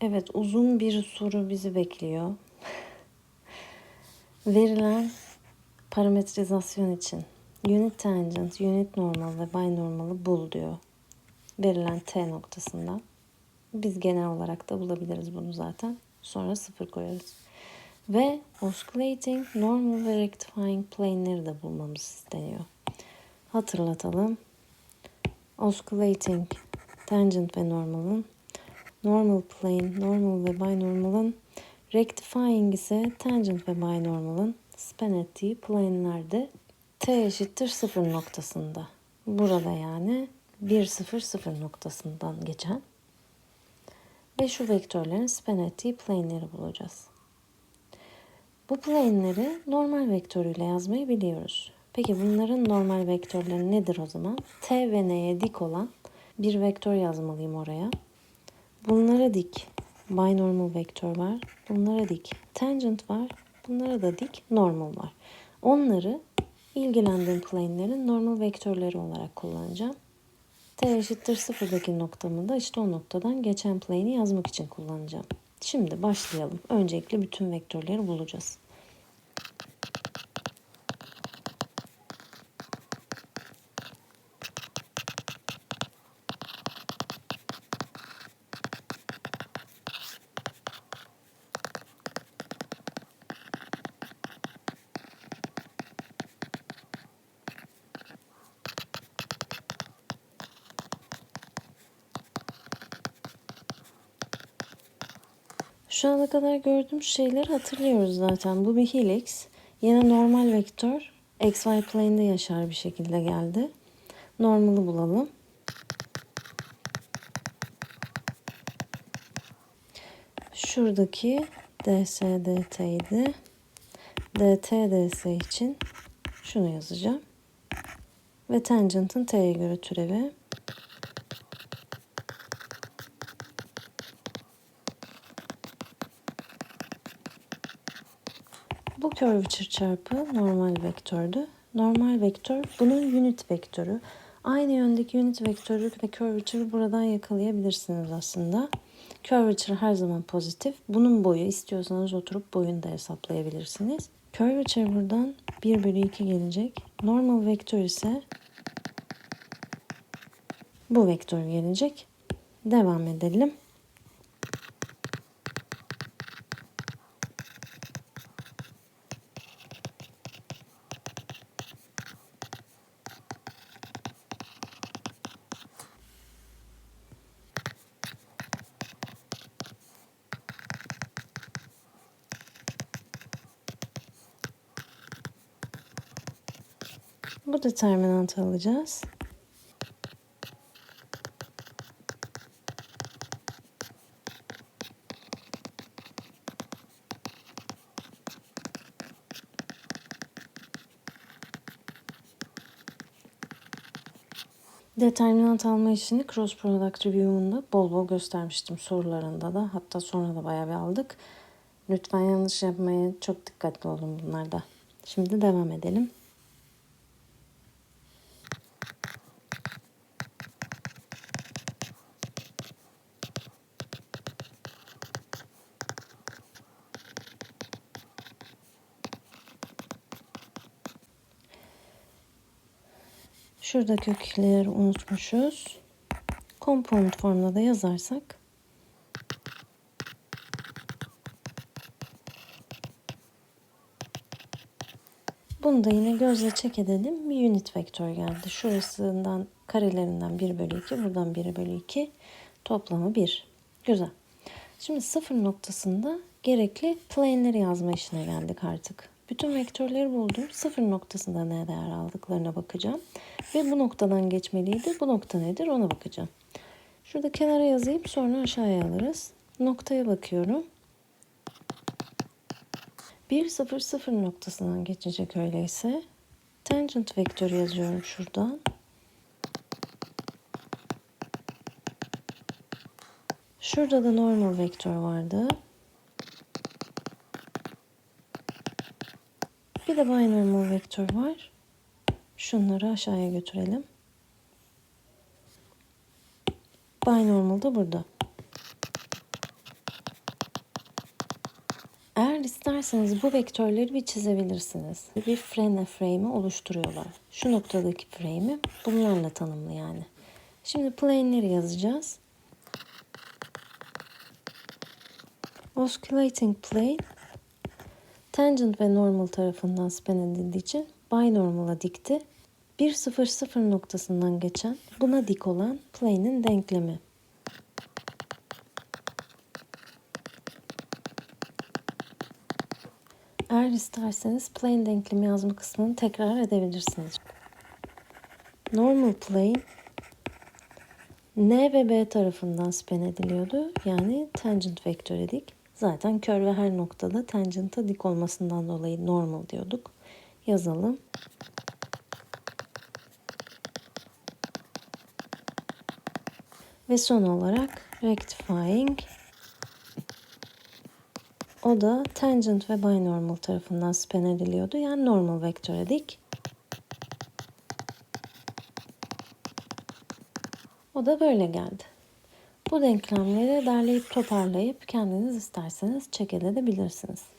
Evet, uzun bir soru bizi bekliyor. Verilen parametrizasyon için unit tangent, unit normal ve binormal'ı bul diyor. Verilen t noktasından. Biz genel olarak da bulabiliriz bunu zaten. Sonra sıfır koyarız. Ve oscillating, normal ve rectifying plane'leri de bulmamız isteniyor. Hatırlatalım. Oscillating, tangent ve normal'ın normal plane, normal ve binormal'ın rectifying ise tangent ve binormal'ın span ettiği plane'lerde t eşittir 0 noktasında. Burada yani 1 0 0 noktasından geçen ve şu vektörlerin span ettiği plane'leri bulacağız. Bu plane'leri normal vektörüyle yazmayı biliyoruz. Peki bunların normal vektörleri nedir o zaman? T ve N'ye dik olan bir vektör yazmalıyım oraya. Bunlara dik binormal vektör var. Bunlara dik tangent var. Bunlara da dik normal var. Onları ilgilendiğim plane'lerin normal vektörleri olarak kullanacağım. T eşittir sıfırdaki noktamı da işte o noktadan geçen plane'i yazmak için kullanacağım. Şimdi başlayalım. Öncelikle bütün vektörleri bulacağız. Şu ana kadar gördüğümüz şeyleri hatırlıyoruz zaten. Bu bir helix. Yine normal vektör xy plane'de yaşar bir şekilde geldi. Normalı bulalım. Şuradaki ds dt idi. dt ds için şunu yazacağım. Ve tangent'ın t'ye göre türevi Bu curvature çarpı normal vektördü. Normal vektör bunun unit vektörü. Aynı yöndeki unit vektörü ve curvature'ı buradan yakalayabilirsiniz aslında. Curvature her zaman pozitif. Bunun boyu istiyorsanız oturup boyunu da hesaplayabilirsiniz. Curvature buradan 1 bölü 2 gelecek. Normal vektör ise bu vektör gelecek. Devam edelim. Bu determinantı alacağız. Determinant alma işini cross product review'unda bol bol göstermiştim sorularında da. Hatta sonra da bayağı bir aldık. Lütfen yanlış yapmaya çok dikkatli olun bunlarda. Şimdi devam edelim. Şurada kökleri unutmuşuz. Compound formda da yazarsak Bunu da yine gözle çek edelim. Bir unit vektör geldi. Şurasından karelerinden 1 bölü 2. Buradan 1 bölü 2. Toplamı 1. Güzel. Şimdi sıfır noktasında gerekli plane'leri yazma işine geldik artık. Bütün vektörleri buldum. Sıfır noktasında ne değer aldıklarına bakacağım. Ve bu noktadan geçmeliydi. Bu nokta nedir ona bakacağım. Şurada kenara yazayım sonra aşağıya alırız. Noktaya bakıyorum. 1 0 0 noktasından geçecek öyleyse. Tangent vektörü yazıyorum şuradan. Şurada da normal vektör vardı. Bir de binormal vektör var. Şunları aşağıya götürelim. Binormal da burada. Eğer isterseniz bu vektörleri bir çizebilirsiniz. Bir frene frame'i oluşturuyorlar. Şu noktadaki frame'i bunlarla tanımlı yani. Şimdi plane'leri yazacağız. Osculating plane tangent ve normal tarafından span edildiği için binormal'a dikti. 1 0 0 noktasından geçen buna dik olan plane'in denklemi. Eğer isterseniz plane denklemi yazma kısmını tekrar edebilirsiniz. Normal plane N ve B tarafından span ediliyordu. Yani tangent vektörü dik. Zaten kör ve her noktada tangent'a dik olmasından dolayı normal diyorduk. Yazalım. Ve son olarak rectifying o da tangent ve binormal tarafından span ediliyordu. Yani normal vektöre dik. O da böyle geldi. Bu denklemleri derleyip toparlayıp kendiniz isterseniz check edebilirsiniz.